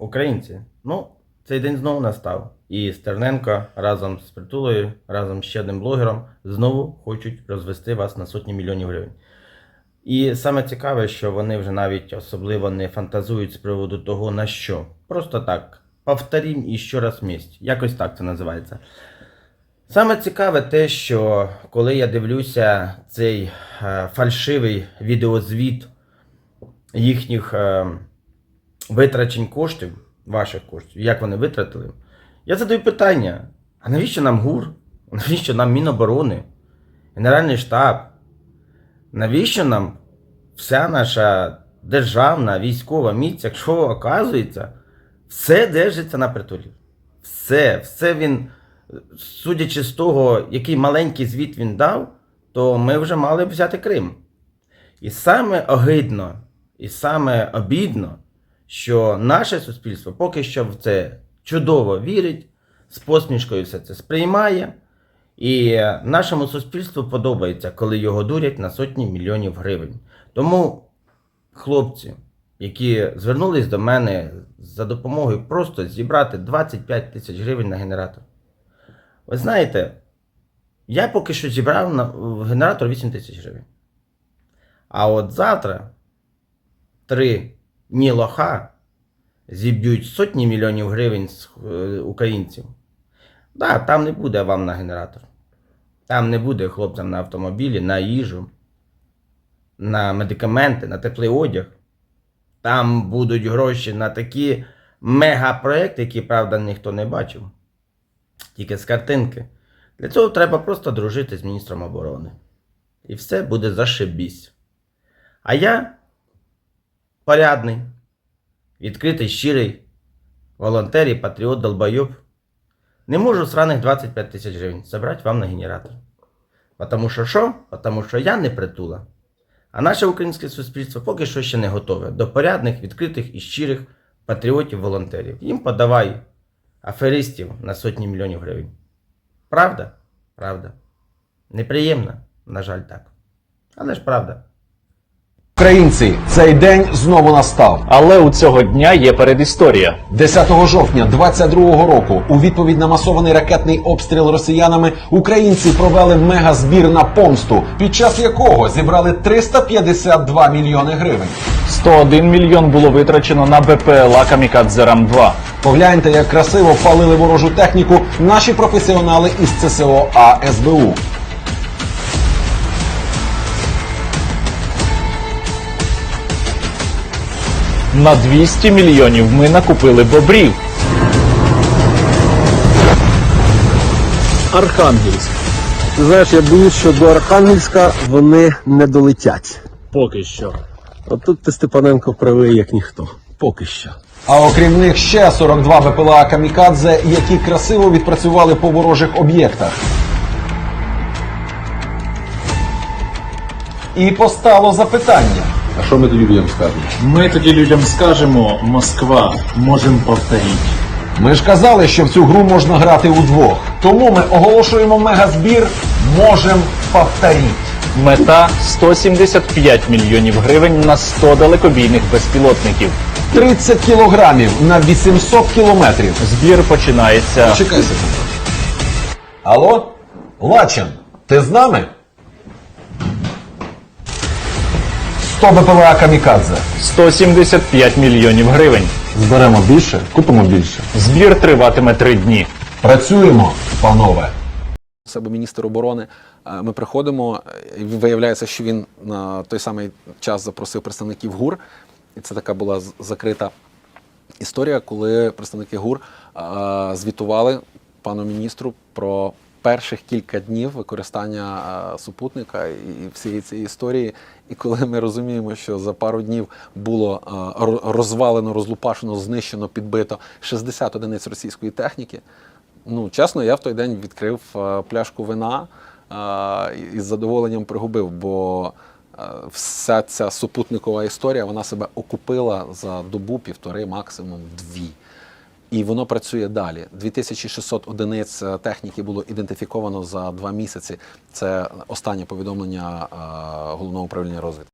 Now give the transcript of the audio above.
Українці, ну, цей день знову настав. І Стерненко разом з Притулою, разом з ще одним блогером знову хочуть розвести вас на сотні мільйонів гривень. І саме цікаве, що вони вже навіть особливо не фантазують з приводу того, на що. Просто так. Повторім і ще раз місць. Якось так це називається. Саме цікаве те, що коли я дивлюся цей е, фальшивий відеозвіт їхніх е, витрачень коштів, ваших коштів, як вони витратили, я задаю питання: а навіщо нам ГУР? Навіщо нам Міноборони? Генеральний штаб? Навіщо нам вся наша державна військова міць, якщо оказується, все держиться на притулі? Все, все він, судячи з того, який маленький звіт він дав, то ми вже мали б взяти Крим. І саме огидно, і саме обідно, що наше суспільство поки що в це чудово вірить, з посмішкою все це сприймає. І нашому суспільству подобається, коли його дурять на сотні мільйонів гривень. Тому, хлопці, які звернулись до мене за допомогою просто зібрати 25 тисяч гривень на генератор. Ви знаєте, я поки що зібрав на генератор 8 тисяч гривень. А от завтра три ні лоха зіб'ють сотні мільйонів гривень з е, українців. Да, там не буде вам на генератор. Там не буде хлопцям на автомобілі, на їжу, на медикаменти, на теплий одяг. Там будуть гроші на такі мегапроекти, які, правда, ніхто не бачив. Тільки з картинки. Для цього треба просто дружити з міністром оборони. І все буде зашибісь. А я порядний, відкритий, щирий, волонтер і патріот долбойоб. Не можу сраних 25 тисяч гривень забрати вам на генератор. Потому що що? Потому що я не притула. А наше українське суспільство поки що ще не готове до порядних, відкритих і щирих патріотів-волонтерів. Їм подавай аферистів на сотні мільйонів гривень. Правда? Правда. Неприємно, на жаль, так. Але ж правда. Українці, цей день знову настав. Але у цього дня є передісторія. 10 жовтня 22-го року, у відповідь на масований ракетний обстріл росіянами, українці провели мегазбір на помсту, під час якого зібрали 352 мільйони гривень. 101 мільйон було витрачено на БПЛА Камікадзе Рам-2. Погляньте, як красиво палили ворожу техніку наші професіонали із ЦСО АСБУ. На 200 мільйонів ми накупили бобрів. Архангельськ. Ти знаєш, я боюсь, що до Архангельська вони не долетять. Поки що. От тут ти Степаненко правий, як ніхто. Поки що. А окрім них ще 42 БПЛА Камікадзе, які красиво відпрацювали по ворожих об'єктах. І постало запитання. А що ми тоді людям скажемо? Ми тоді людям скажемо Москва, можемо повторити. Ми ж казали, що в цю гру можна грати удвох. Тому ми оголошуємо мегазбір Можем повторіть. Мета 175 мільйонів гривень на 100 далекобійних безпілотників. 30 кілограмів на 800 кілометрів. Збір починається. Чекай секунду. Алло? Лачан, ти з нами? 100 БПЛА Камікадзе. 175 мільйонів гривень. Зберемо більше, купимо більше. Збір триватиме три дні. Працюємо, панове. себе міністр оборони. Е, Ми приходимо, і виявляється, що він на той самий час запросив представників ГУР. І це така була закрита історія, коли представники ГУР е, звітували пану міністру про перших кілька днів використання е, супутника і всієї цієї історії. І коли ми розуміємо, що за пару днів було е, розвалено, розлупашено, знищено, підбито 60 одиниць російської техніки. Ну, чесно, я в той день відкрив е, пляшку вина е, і і з задоволенням пригубив, бо вся ця супутникова історія вона себе окупила за добу, півтори, максимум дві. І воно працює далі. 2600 одиниць е, техніки було ідентифіковано за два місяці. Це останнє повідомлення е, головного управління розвідки.